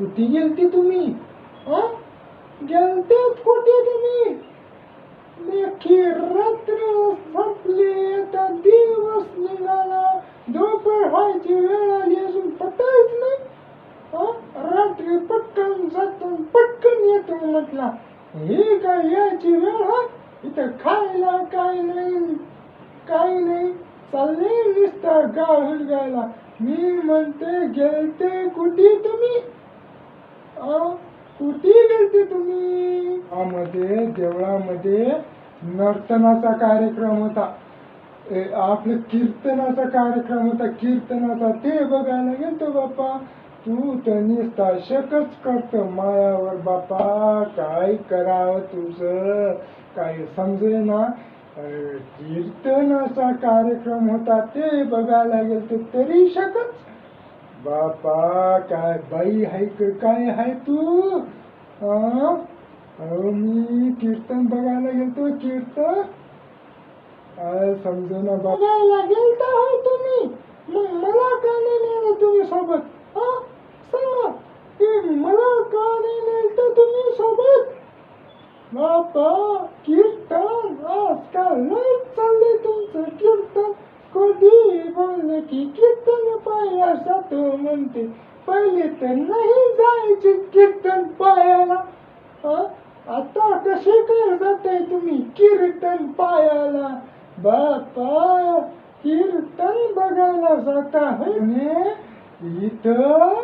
कुठे गेलती तुम्ही? अ? गेलतेत कुठे तुम्ही? देखी रात्र संपली आता दिवस निघाला. दुपार व्हायची वेळ आली अजून पटायच नाही. रात्री पटकन जातो पटकन येतो म्हटला. हे काय यायची वेळ हा? इथं खायला काय नाही. काय नाही. चालले नुसता गाव हुलगायला. मी म्हणते गेलते कुठे तुम्ही? कुठे गेलते तुम्ही? मध्ये देवळामध्ये नर्तनाचा कार्यक्रम होता. ए, आपलं कीर्तनाचा कार्यक्रम होता. कीर्तनाचा ते बघायला गेलतो बाप्पा. तू तर ताशकच करतो मायावर बापा काय करावं तुझं? काय समजे ना कीर्तनाचा कार्यक्रम होता ते बघायला गेलतो. तरी शकच बापा काय बाई हाय काय हाय तू? अहो मी कीर्तन बघायला गेलतो कीर्तन. काय समजू ना बघायला गेलता होय तुम्ही. मग मला का नाही नेलं तुम्ही सोबत? हा सांगा. की मला का नाही नेलं तुम्ही सोबत? बापा कीर्तन. आजकाल लय चाललंय तुमचं? कीर्तन. कधी बोललं की कीर्तन पायाला जातो म्हणते. पहिले तर नाही जायचे कीर्तन पायाला. आता कसे काय जाताय तुम्ही कीर्तन पायाला? बापा कीर्तन बघायला जाता होय इथं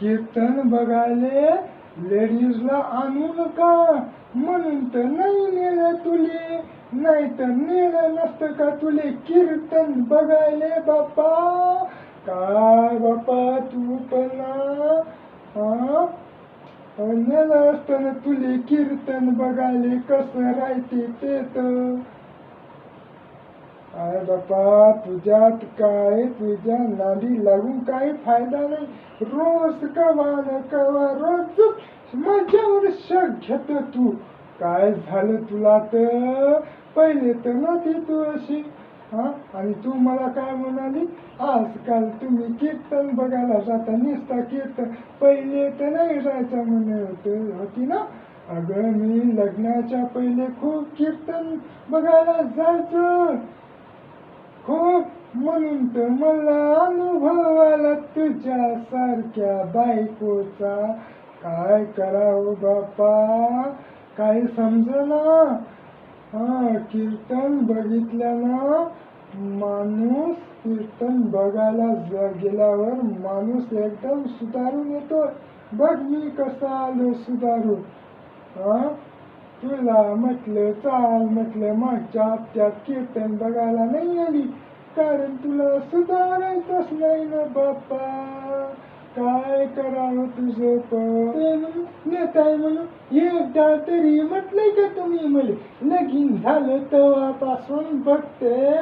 कीर्तन बघायले लेडीजला आणू नका. म्हणून तर नाही नेलं तुले. नाही तर नेलं नसतं का तुले कीर्तन बघायले बापा काय बापा तू पण नेलं असतं तुले कीर्तन बघायले कसं राहते ते तर. अरे बापा तुझ्यात काय? तुझ्या नादी लागून काही फायदा नाही. रोज कवा न कवा रोज माझ्यावर शक घेत तू. काय झालं तुला तर? पहिले तर नव्हती तू अशी हा? आणि तू मला काय म्हणाली? आजकाल तुम्ही कीर्तन बघायला जाता निसता कीर्तन. पहिले तर नाही जायचं म्हणे होते होती ना? अगं मी लग्नाच्या पहिले खूप कीर्तन बघायला जायचं. खूप. म्हणून तर मला अनुभव आला तुझ्या सारख्या बायकोचा. काय करावं बापा? काही समजना हा कीर्तन बघितल्यानं माणूस कीर्तन बघायला गेल्यावर माणूस एकदम सुधारून येतो बघ मी कसा आलो सुधारून. हा? तुला म्हटलं चाल म्हटलं मागच्या हप्त्यात कीर्तन बघायला नाही आली. कारण तुला सुधारायचंच नाही ना बाप्पा. काय करावं तुझं पण? ते म्हणून नेताय एकदा तरी म्हटलंय का तुम्ही मला? लगीन झालं तेव्हापासून बघते.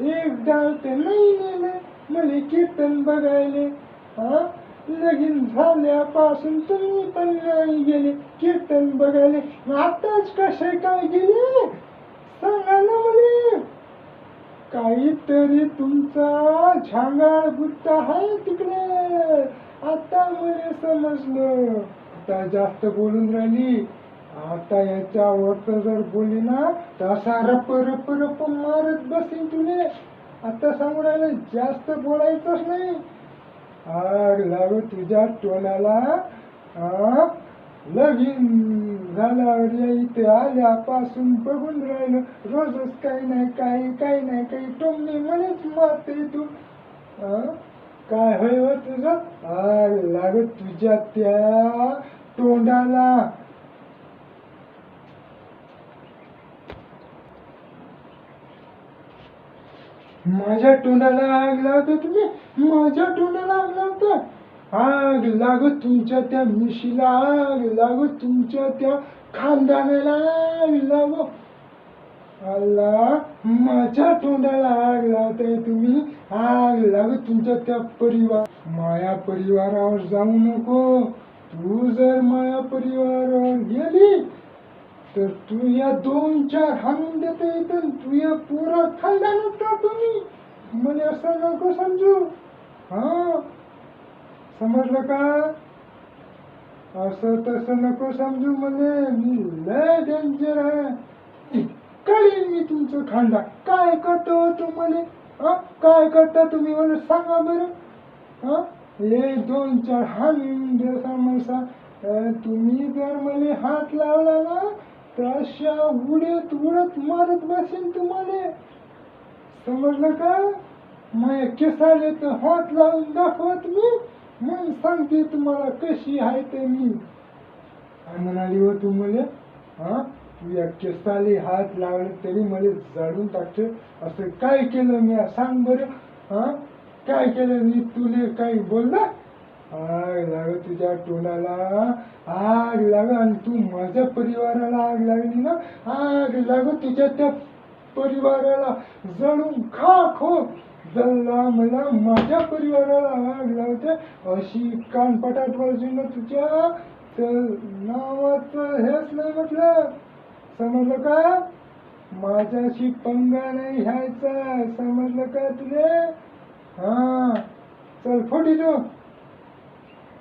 एकदा तर नाही नेलं मला कीर्तन बघायले. हा? लगीन झाल्यापासून तुम्ही पण नाही गेले कीर्तन बघायले. आताच कसे काय गेले? सांगा ना मला. काहीतरी तुमचा झांगाळ बुत्ता आहे तिकडे. आता मला समजलं. आता जास्त बोलून राहिली. आता याच्यावर तर जर बोलली ना तर असा रप रप रप मारत बसेन तुले. आता सांगू राहिले जास्त बोलायचंच नाही. आग लागू तुझ्या टोनाला लगीन झाल्यावर या इथे आल्यापासून बघून राहिलं रोजच काही नाही काही काही नाही काही टोमणे मलाच मारते तू. काय होय हो तुझं? आग तुझ्या त्या तोंडाला? माझ्या तोंडाला आग लावतो तुम्ही? माझ्या तोंडाला आग लावता? आग लागो तुमच्या त्या मिशीला आग लागो तुमच्या त्या खानदानाला आग लागो. अल्ला माझ्या तोंडाला आग लावताय तुम्ही. आग लाग तुमच्या त्या परिवार माया परिवारावर जाऊ नको. तू जर माया परिवारावर गेली तर तू या दोन चार हाणून देते येतं तू या पुरा खायला नव्हता तुम्ही. मला असं नको समजू. हा? समजलं का? असं तसं नको समजू मले. मी लय डेंजर आहे. कळीन मी तुमचं खांदा. काय करतो तुम्हाला? हा? काय करता तुम्ही मला सांगा बरं. हा? हे दोन चार हा देसा तुम्ही जर मला हात लावला ना तर अशा उडत उडत मारत बसेन तुम्हाला. समजलं का? माझ्या केसाले तर हात लावून दाखवत मी. मग सांगते तुम्हाला कशी आहे ते मी. म्हणाली हो तू मुले हा? या केसाले हात लावले तरी मला जाळून टाकते असं काय केलं मी? सांग बरं. हा? काय केलं मी? तुले काही बोलला आग लाग तुझ्या टोलाला आग लाग आणि तू माझ्या परिवाराला आग लागली ना. आग लाग तुझ्या त्या परिवाराला. जळून खाक हो जळला मला माझ्या परिवाराला आग लावते अशी कानपटात वाजून तुझ्या. तर नावाचं हेच नाही म्हटलं. समजलं का? माझ्याशी पंगा नाही घ्यायचा. समजलं का तुले? हा. चल फोटी दो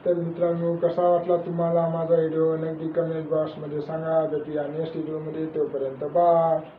तर मित्रांनो कसा वाटला तुम्हाला माझा व्हिडिओ? नक्की कमेंट बॉक्समध्ये सांगा. भेटूया नेक्स्ट व्हिडिओमध्ये तोपर्यंत बाय.